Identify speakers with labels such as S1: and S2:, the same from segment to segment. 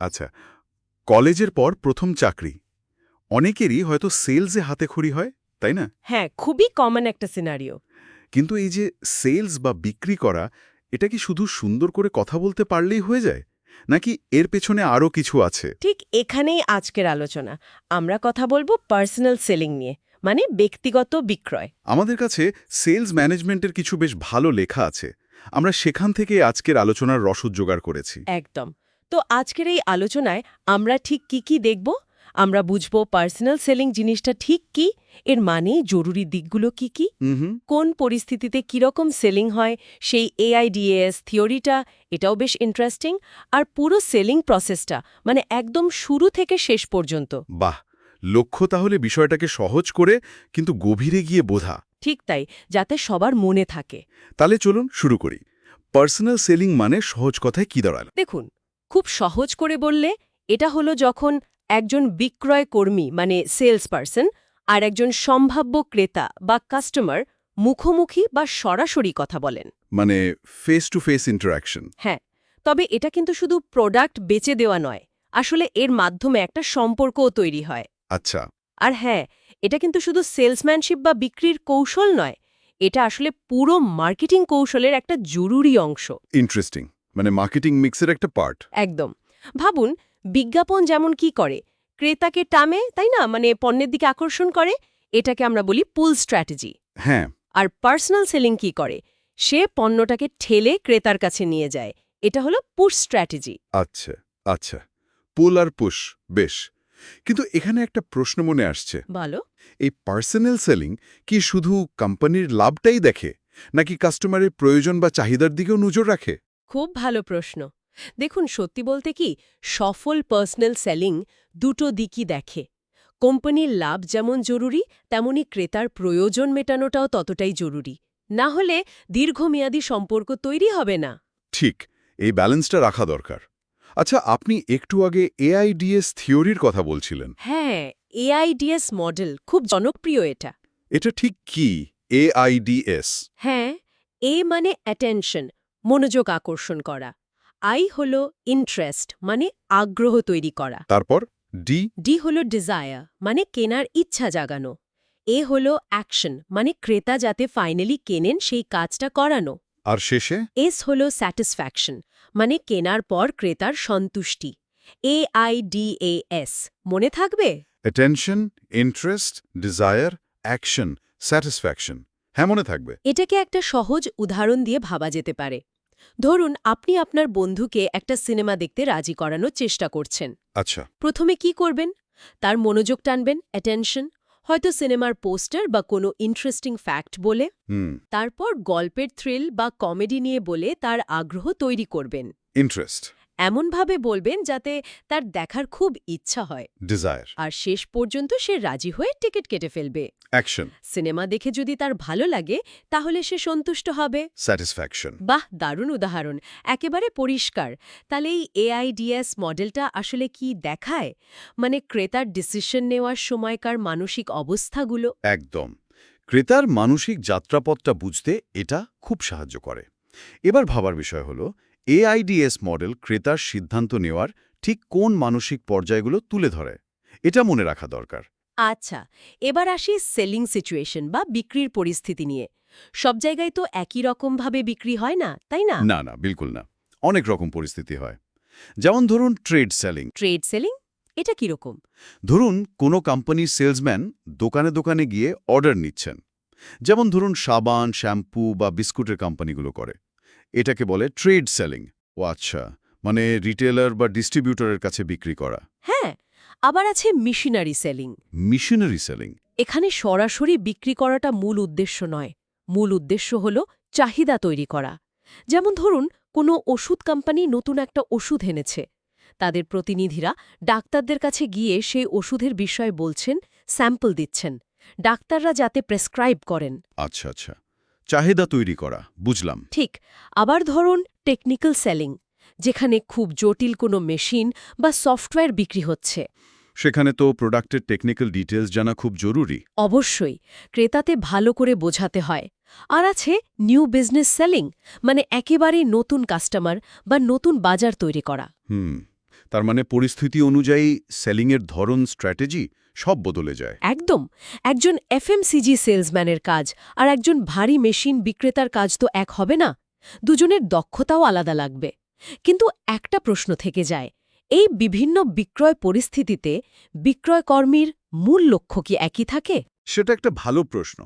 S1: আচ্ছা কলেজের পর প্রথম চাকরি। অনেকেরই হয়তো সেলসে হাতেখড়ি হয় তাই না?
S2: হ্যাঁ খুবই কমন একটা সিনারিও
S1: কিন্তু এই যে সেলস বা বিক্রি করা এটা কি শুধু সুন্দর করে কথা বলতে পারলেই হয়ে যায়? নাকি এর পেছনে আরও কিছু আছে?
S2: ঠিক এখানেই আজকের আলোচনা। আমরা কথা বলব পার্সোনাল সেলিং নিয়ে মানে ব্যক্তিগত বিক্রয়।
S1: আমাদের কাছে সেলস ম্যানেজমেন্টের কিছু বেশ ভালো লেখা আছে। আমরা সেখান থেকে আজকের আলোচনার রসদ জোগাড় করেছি।
S2: একদম। তো আজকের এই আলোচনায় আমরা ঠিক কি কি দেখব? আমরা বুঝব পার্সোনাল সেলিং জিনিসটা ঠিক কি? এর মানে জরুরি দিকগুলো কি কি?
S1: হুম
S2: কোন পরিস্থিতিতে কীরকম সেলিং হয়? সেই এআইডিএস থিওরিটা এটাও বেশ ইন্টারেস্টিং আর পুরো সেলিং প্রসেসটা মানে একদম শুরু থেকে শেষ পর্যন্ত।
S1: বাহ! লক্ষ্য তাহলে বিষয়টাকে সহজ করে কিন্তু গভীরে গিয়ে বোঝা।
S2: ঠিক তাই যাতে সবার মনে থাকে।
S1: তাহলে চলুন শুরু করি। পার্সোনাল সেলিং মানে সহজ কথায় কি দাঁড়াল?
S2: দেখুন খুব সহজ করে বললে এটা হলো যখন একজন বিক্রয় কর্মী মানে সেলস পারসন আর একজন সম্ভাব্য ক্রেতা বা কাস্টমার মুখোমুখি বা সরাসরি কথা বলেন।
S1: মানে ফেস টু ফেস ইন্টারাকশন
S2: হ্যাঁ তবে এটা কিন্তু শুধু প্রোডাক্ট বেচে দেওয়া নয় আসলে এর মাধ্যমে একটা সম্পর্কও তৈরি হয়।
S1: আচ্ছা।
S2: আর হ্যাঁ এটা কিন্তু শুধু সেলসম্যানশিপ বা বিক্রির কৌশল নয় এটা আসলে পুরো মার্কেটিং কৌশলের একটা জরুরি অংশ।
S1: ইন্টারেস্টিং মানে মার্কেটিং মিক্সের একটা পার্ট
S2: একদম। ভাবুন বিজ্ঞাপন যেমন কি করে? ক্রেতাকে টামে তাই না? মানে পণ্যের দিকে আকর্ষণ করে এটাকে আমরা বলি পুল স্ট্র্যাটেজি
S1: হ্যাঁ।
S2: আর পার্সোনাল সেলিং কি করে? সে পণ্যটাকে ঠেলে ক্রেতার কাছে নিয়ে যায়। এটা হলো পুশ স্ট্র্যাটেজি
S1: আচ্ছা আচ্ছা। পুল আর পুশ বেশ। কিন্তু এখানে একটা প্রশ্ন মনে আসছে।
S2: ভালো
S1: এই পার্সোনাল সেলিং কি শুধু কোম্পানির লাভটাই দেখে নাকি কাস্টমারের প্রয়োজন বা চাহিদার দিকেও নজর রাখে?
S2: খুব ভালো প্রশ্ন। দেখুন সত্যি বলতে কি সফল পার্সোনাল সেলিং দুটো দিকই দেখে। কোম্পানির লাভ যেমন জরুরি তেমনি ক্রেতার প্রয়োজন মেটানোটাও ততটাই জরুরি। না হলে দীর্ঘমেয়াদী সম্পর্ক তৈরি হবে না।
S1: ঠিক এই ব্যালেন্সটা রাখা দরকার। আচ্ছা আপনি একটু আগে এআইডিএস থিওরির কথা বলছিলেন।
S2: হ্যাঁ এআইডিএস মডেল খুব জনপ্রিয় এটা।
S1: এটা ঠিক কি? এআইডিএস
S2: হ্যাঁ এ মানে অ্যাটেনশন মনোযোগ আকর্ষণ করা। আই হল ইন্টারেস্ট মানে আগ্রহ তৈরি করা।
S1: তারপর ডি
S2: ডি হল ডিজায়ার মানে কেনার ইচ্ছা জাগানো। এ হল অ্যাকশন মানে ক্রেতা যাতে ফাইনালি কেনেন সেই কাজটা করানো।
S1: আর শেষে?
S2: এস হল স্যাটিসফ্যাকশন মানে কেনার পর ক্রেতার সন্তুষ্টি। A I D A S মনে থাকবে?
S1: Attention interest desire action satisfaction হ্যাঁ মনে থাকবে।
S2: এটাকে একটা সহজ উদাহরণ দিয়ে ভাবা যেতে পারে। ধরুন আপনি আপনার বন্ধুকে একটা সিনেমা দেখতে রাজি করানোর চেষ্টা করছেন।
S1: আচ্ছা।
S2: প্রথমে কি করবেন? তার মনোযোগ টানবেন অ্যাটেনশন হয়তো সিনেমার পোস্টার বা কোনো ইন্টারেস্টিং ফ্যাক্ট বলে। তারপর গল্পের থ্রিল বা কমেডি নিয়ে বলে তার আগ্রহ তৈরি করবেন।
S1: ইন্টারেস্ট
S2: এমনভাবে বলবেন যাতে তার দেখার খুব ইচ্ছা হয়।
S1: ডিজায়ার
S2: আর শেষ পর্যন্ত সে রাজি হয়ে টিকিট কেটে ফেলবে।
S1: অ্যাকশন
S2: সিনেমা দেখে যদি তার ভালো লাগে তাহলে সে সন্তুষ্ট হবে।
S1: স্যাটিসফ্যাকশন
S2: বাহ দারুণ উদাহরণ। একেবারে পরিষ্কার। তাহলে এই এআইডিএস মডেলটা আসলে কি দেখায়? মানে ক্রেতার ডিসিশন নেওয়ার সময়কার মানসিক অবস্থাগুলো?
S1: একদম। ক্রেতার মানসিক যাত্রাপথটা বুঝতে এটা খুব সাহায্য করে। এবার ভাবার বিষয় হল এআইডিএস মডেল ক্রেতার সিদ্ধান্ত নেওয়ার ঠিক কোন মানসিক পর্যায়গুলো তুলে ধরে? এটা মনে রাখা দরকার।
S2: আচ্ছা এবার আসি সেলিং সিচুয়েশন বা বিক্রির পরিস্থিতি নিয়ে। সব জায়গায় তো একই রকমভাবে বিক্রি হয় না তাই না?
S1: না না বিলকুল না। অনেক রকম পরিস্থিতি হয়। যেমন ধরুন ট্রেড সেলিং।
S2: Trade selling? এটা কীরকম
S1: ধরুন কোনো কোম্পানির সেলসম্যান দোকানে দোকানে গিয়ে অর্ডার নিচ্ছেন। যেমন ধরুন সাবান শ্যাম্পু বা বিস্কুটের কোম্পানিগুলো করে। এটাকে বলে ট্রেড সেলিং। ও আচ্ছা মানে রিটেলার বা ডিস্ট্রিবিউটরের কাছে বিক্রি করা।
S2: হ্যাঁ আবার আছে মিশনারি সেলিং।
S1: Missionary selling.
S2: এখানে সরাসরি বিক্রি করাটা মূল উদ্দেশ্য নয়। মূল উদ্দেশ্য হল চাহিদা তৈরি করা। যেমন ধরুন কোনো ওষুধ কোম্পানি নতুন একটা ওষুধ এনেছে। তাদের প্রতিনিধিরা ডাক্তারদের কাছে গিয়ে সেই ওষুধের বিষয়ে বলছেন স্যাম্পল দিচ্ছেন। ডাক্তাররা যাতে প্রেসক্রাইব করেন।
S1: আচ্ছা আচ্ছা। চাহিদা তৈরি করা বুঝলাম।
S2: ঠিক আবার ধরুন টেকনিক্যাল সেলিং যেখানে খুব জটিল কোনো মেশিন বা সফটওয়্যার বিক্রি হচ্ছে।
S1: সেখানে তো প্রোডাক্টের টেকনিক্যাল ডিটেলস জানা খুব জরুরি।
S2: অবশ্যই ক্রেতাতে ভালো করে বোঝাতে হয়। আর আছে নিউ বিজনেস সেলিং মানে একেবারেই নতুন কাস্টমার বা নতুন বাজার তৈরি করা।
S1: হুম তার মানে পরিস্থিতি অনুযায়ী সেলিংয়ের ধরন স্ট্র্যাটেজি সব বদলে যায়।
S2: একদম। একজন এফএমসিজি সেলসম্যানের কাজ আর একজন ভারী মেশিন বিক্রেতার কাজ তো এক হবে না। দুজনের দক্ষতাও আলাদা লাগবে। কিন্তু একটা প্রশ্ন থেকে যায় এই বিভিন্ন বিক্রয় পরিস্থিতিতে বিক্রয়কর্মীর মূল লক্ষ্য কি একই থাকে?
S1: সেটা একটা ভালো প্রশ্ন।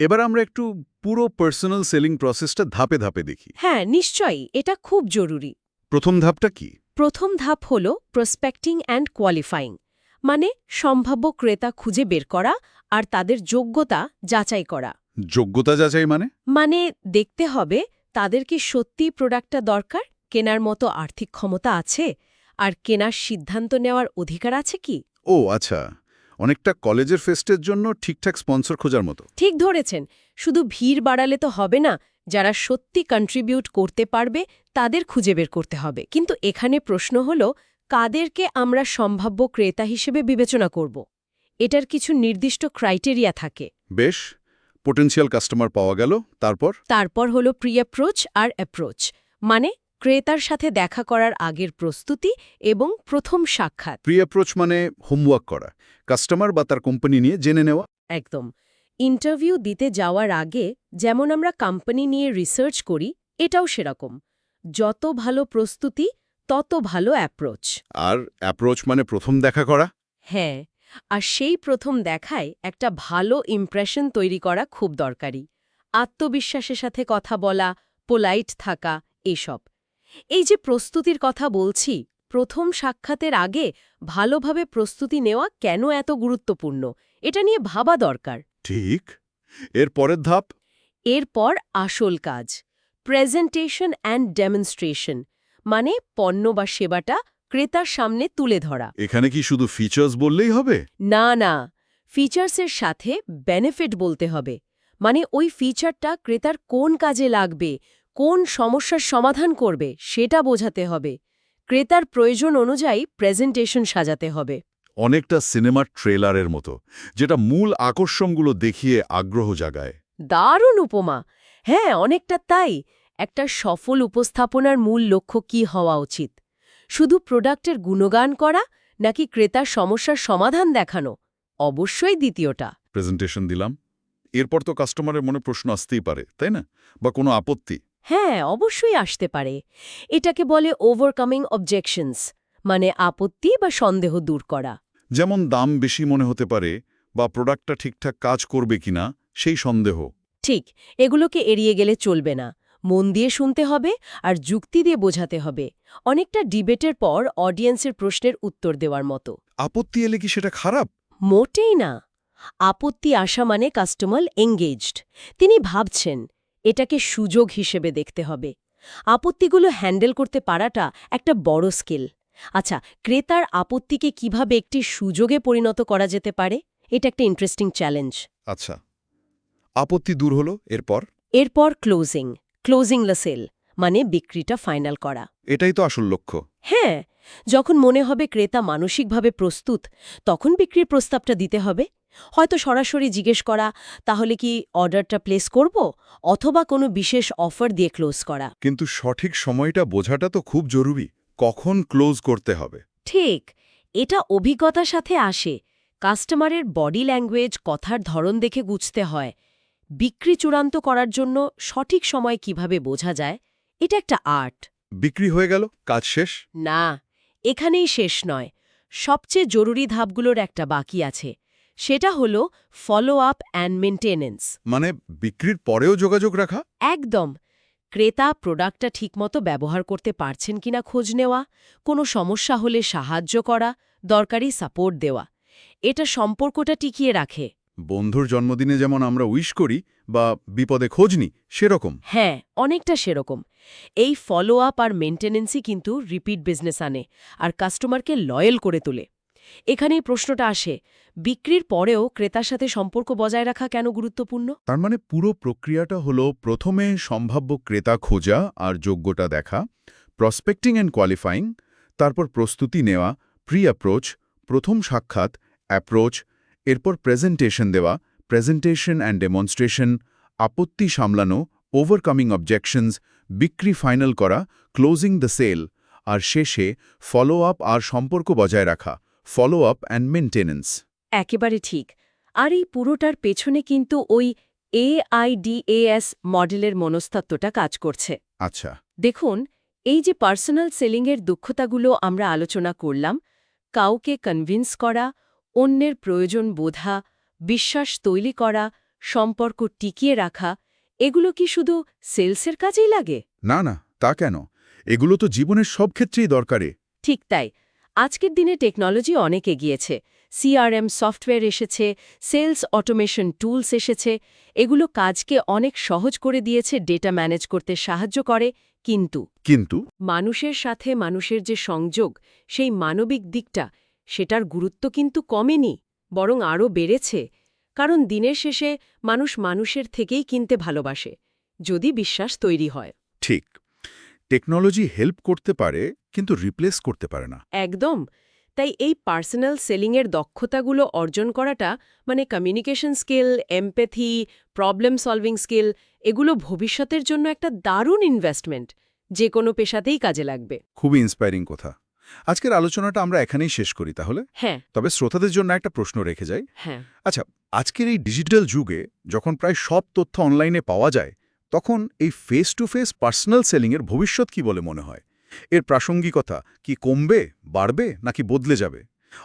S1: এবার আমরা একটু পুরো পার্সোনাল সেলিং প্রসেসটা ধাপে ধাপে দেখি।
S2: হ্যাঁ নিশ্চয়ই এটা খুব জরুরি।
S1: প্রথম ধাপটা কি?
S2: প্রথম ধাপ হল প্রসপেক্টিং অ্যান্ড কোয়ালিফাইং মানে সম্ভাব্য ক্রেতা খুঁজে বের করা আর তাদের যোগ্যতা যাচাই করা।
S1: যোগ্যতা যাচাই মানে?
S2: মানে দেখতে হবে তাদের কি সত্যিই প্রোডাক্টটা দরকার কেনার মতো আর্থিক ক্ষমতা আছে আর কেনার সিদ্ধান্ত নেওয়ার অধিকার আছে কি?
S1: ও আচ্ছা। অনেকটা কলেজের ফেস্টের জন্য ঠিকঠাক স্পন্সর খোঁজার মতো।
S2: ঠিক ধরেছেন। শুধু ভিড় বাড়ালে তো হবে না যারা সত্যি কন্ট্রিবিউট করতে পারবে তাদের খুঁজে বের করতে হবে। কিন্তু এখানে প্রশ্ন হল কাদেরকে আমরা সম্ভাব্য ক্রেতা হিসেবে বিবেচনা করব। এটার কিছু নির্দিষ্ট ক্রাইটেরিয়া থাকে।
S1: বেশ পোটেন্সিয়াল কাস্টমার পাওয়া গেল তারপর?
S2: তারপর হল প্রি অ্যাপ্রোচ আর অ্যাপ্রোচ মানে ক্রেতার সাথে দেখা করার আগের প্রস্তুতি এবং প্রথম সাক্ষাৎ।
S1: প্রি অ্যাপ্রোচ মানে হোমওয়ার্ক করা কাস্টমার বা তার কোম্পানি নিয়ে জেনে নেওয়া।
S2: একদম। ইন্টারভিউ দিতে যাওয়ার আগে যেমন আমরা কোম্পানি নিয়ে রিসার্চ করি এটাও সেরকম। যত ভালো প্রস্তুতি তত ভালো অ্যাপ্রোচ
S1: আর অ্যাপ্রোচ মানে প্রথম দেখা করা?
S2: হ্যাঁ আর সেই প্রথম দেখায় একটা ভালো ইমপ্রেশন তৈরি করা খুব দরকারি। আত্মবিশ্বাসের সাথে কথা বলা পোলাইট থাকা এসব। এই যে প্রস্তুতির কথা বলছি প্রথম সাক্ষাতের আগে ভালোভাবে প্রস্তুতি নেওয়া কেন এত গুরুত্বপূর্ণ? এটা নিয়ে ভাবা দরকার।
S1: ঠিক। এর পরের ধাপ?
S2: এরপর আসল কাজ। প্রেজেন্টেশন অ্যান্ড ডেমনস্ট্রেশন মানে পণ্য বা সেবাটা ক্রেতার সামনে তুলে ধরা।
S1: এখানে কি শুধু ফিচার্স বললেই হবে?
S2: না না। ফিচার্সের সাথে বেনিফিট বলতে হবে। মানে ওই ফিচারটা ক্রেতার কোন কাজে লাগবে কোন সমস্যার সমাধান করবে সেটা বোঝাতে হবে। ক্রেতার প্রয়োজন অনুযায়ী প্রেজেন্টেশন সাজাতে হবে।
S1: অনেকটা সিনেমার ট্রেলারের মতো যেটা মূল আকর্ষণগুলো দেখিয়ে আগ্রহ জাগায়।
S2: দারুণ উপমা। হ্যাঁ অনেকটা তাই। একটা সফল উপস্থাপনার মূল লক্ষ্য কি হওয়া উচিত? শুধু প্রোডাক্টের গুণগান করা নাকি ক্রেতার সমস্যার সমাধান দেখানো? অবশ্যই দ্বিতীয়টা।
S1: প্রেজেন্টেশন দিলাম। এরপর তো কাস্টমারের মনে প্রশ্ন আসতেই পারে তাই না? বা কোনো আপত্তি?
S2: হ্যাঁ অবশ্যই আসতে পারে। এটাকে বলে ওভারকামিং অবজেকশনস মানে আপত্তি বা সন্দেহ দূর করা।
S1: যেমন দাম বেশি মনে হতে পারে বা প্রোডাক্টটা ঠিকঠাক কাজ করবে কিনা সেই সন্দেহ।
S2: ঠিক এগুলোকে এড়িয়ে গেলে চলবে না। মন দিয়ে শুনতে হবে আর যুক্তি দিয়ে বোঝাতে হবে। অনেকটা ডিবেটের পর অডিয়েন্সের প্রশ্নের উত্তর দেওয়ার মতো।
S1: আপত্তি এলে কি সেটা খারাপ?
S2: মোটেই না। আপত্তি আসা মানে কাস্টমার এঙ্গেজড। তিনি ভাবছেন এটাকে সুযোগ হিসেবে দেখতে হবে। আপত্তিগুলো হ্যান্ডেল করতে পারাটা একটা বড় স্কিল। আচ্ছা ক্রেতার আপত্তিকে কীভাবে একটি সুযোগে পরিণত করা যেতে পারে? এটা একটা ইন্টারেস্টিং চ্যালেঞ্জ।
S1: আচ্ছা। আপত্তি দূর হলো এরপর?
S2: এরপর ক্লোজিং। ক্লোজিং দ্য সেল মানে বিক্রিটা ফাইনাল করা।
S1: এটাই তো আসল লক্ষ্য।
S2: হ্যাঁ যখন মনে হবে ক্রেতা মানসিকভাবে প্রস্তুত তখন বিক্রির প্রস্তাবটা দিতে হবে। হয়তো সরাসরি জিজ্ঞেস করা তাহলে কি অর্ডারটা প্লেস করব অথবা কোনো বিশেষ অফার দিয়ে ক্লোজ করা।
S1: কিন্তু সঠিক সময়টা বোঝাটা তো খুব জরুরি কখন ক্লোজ করতে হবে।
S2: ঠিক এটা অভিজ্ঞতার সাথে আসে। কাস্টমারের বডি ল্যাঙ্গুয়েজ কথার ধরন দেখে বুঝতে হয়। বিক্রি চূড়ান্ত করার জন্য সঠিক সময় কীভাবে বোঝা যায় এটা একটা আর্ট।
S1: বিক্রি হয়ে গেল কাজ শেষ?
S2: না এখানেই শেষ নয়। সবচেয়ে জরুরি ধাপগুলোর একটা বাকি আছে। সেটা হল ফলো আপ অ্যান্ড মেনটেনেন্স
S1: মানে বিক্রির পরেও যোগাযোগ রাখা?
S2: একদম। ক্রেতা প্রোডাক্টটা ঠিকমতো ব্যবহার করতে পারছেন কিনা খোঁজ নেওয়া কোনো সমস্যা হলে সাহায্য করা দরকারি সাপোর্ট দেওয়া। এটা সম্পর্কটা টিকিয়ে রাখে।
S1: বন্ধুর জন্মদিনে যেমন আমরা উইশ করি বা বিপদে খোঁজ নিই সেরকম।
S2: হ্যাঁ অনেকটা সেরকম। এই ফলো আপ আর মেনটেনেন্সই কিন্তু রিপিট বিজনেস আনে আর কাস্টমারকে লয়েল করে তোলে। এখানেই প্রশ্নটা আসে বিক্রির পরেও ক্রেতার সাথে সম্পর্ক বজায় রাখা কেন গুরুত্বপূর্ণ?
S1: তার মানে পুরো প্রক্রিয়াটা হলো প্রথমে সম্ভাব্য ক্রেতা খোঁজা আর যোগ্যতা দেখা প্রসপেক্টিং অ্যান্ড কোয়ালিফাইং তারপর প্রস্তুতি নেওয়া প্রি অ্যাপ্রোচ প্রথম সাক্ষাৎ অ্যাপ্রোচ এরপর প্রেজেন্টেশন দেওয়া প্রেজেন্টেশন অ্যান্ড ডেমনস্ট্রেশন আপত্তি সামলানো ওভারকামিং অবজেকশনস বিক্রি ফাইনাল করা ক্লোজিং দ্য সেল আর শেষে ফলো আপ আর সম্পর্ক বজায় রাখা ফলো আপ অ্যান্ড মেনটেন্যান্স
S2: একেবারে ঠিক। আর এই পুরোটার পেছনে কিন্তু ওই এআইডিএএস মডেলের মনস্তত্ত্বটা কাজ করছে।
S1: আচ্ছা।
S2: দেখুন এই যে পার্সোনাল সেলিংয়ের দুঃখতাগুলো আমরা আলোচনা করলাম কাউকে কনভিন্স করা অন্যের প্রয়োজন বোধা বিশ্বাস তৈরি করা সম্পর্ক টিকিয়ে রাখা এগুলো কি শুধু সেলসের কাজেই লাগে?
S1: না না তা কেন? এগুলো তো জীবনের সব ক্ষেত্রেই দরকারে।
S2: ঠিক তাই। আজকের দিনে টেকনোলজি অনেক এগিয়েছে। সিআরএম সফটওয়্যার এসেছে সেলস অটোমেশন টুলস এসেছে এগুলো কাজকে অনেক সহজ করে দিয়েছে ডেটা ম্যানেজ করতে সাহায্য করে কিন্তু
S1: কিন্তু?
S2: মানুষের সাথে মানুষের যে সংযোগ সেই মানবিক দিকটা সেটার গুরুত্ব কিন্তু কমেনি বরং আরও বেড়েছে কারণ দিনের শেষে মানুষ মানুষের থেকেই কিনতে ভালোবাসে যদি বিশ্বাস তৈরি হয়।
S1: ঠিক টেকনোলজি হেল্প করতে পারে কিন্তু রিপ্লেস করতে পারে না।
S2: একদম তাই এই পার্সোনাল সেলিংয়ের দক্ষতাগুলো অর্জন করাটা মানে communication skill empathy problem solving skill এগুলো ভবিষ্যতের জন্য একটা দারুণ ইনভেস্টমেন্ট যে কোনো পেশাতেই কাজে লাগবে।
S1: খুবই ইন্সপায়ারিং কথা। আজকের আলোচনাটা আমরা এখানেই শেষ করি তাহলে।
S2: হ্যাঁ।
S1: তবে শ্রোতাদের জন্য একটা প্রশ্ন রেখে যাই।
S2: হ্যাঁ।
S1: আচ্ছা আজকের এই ডিজিটাল যুগে যখন প্রায় সব তথ্য অনলাইনে পাওয়া যায় তখন এই ফেস টু ফেস পার্সোনাল সেলিংয়ের ভবিষ্যৎ কি বলে মনে হয়? এর প্রাসঙ্গিকতা কি কমবে বাড়বে নাকি বদলে যাবে?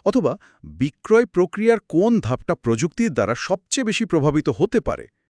S1: অথবা বিক্রয় প্রক্রিয়ার কোন ধাপটা প্রযুক্তির দ্বারা সবচেয়ে বেশি প্রভাবিত হতে পারে?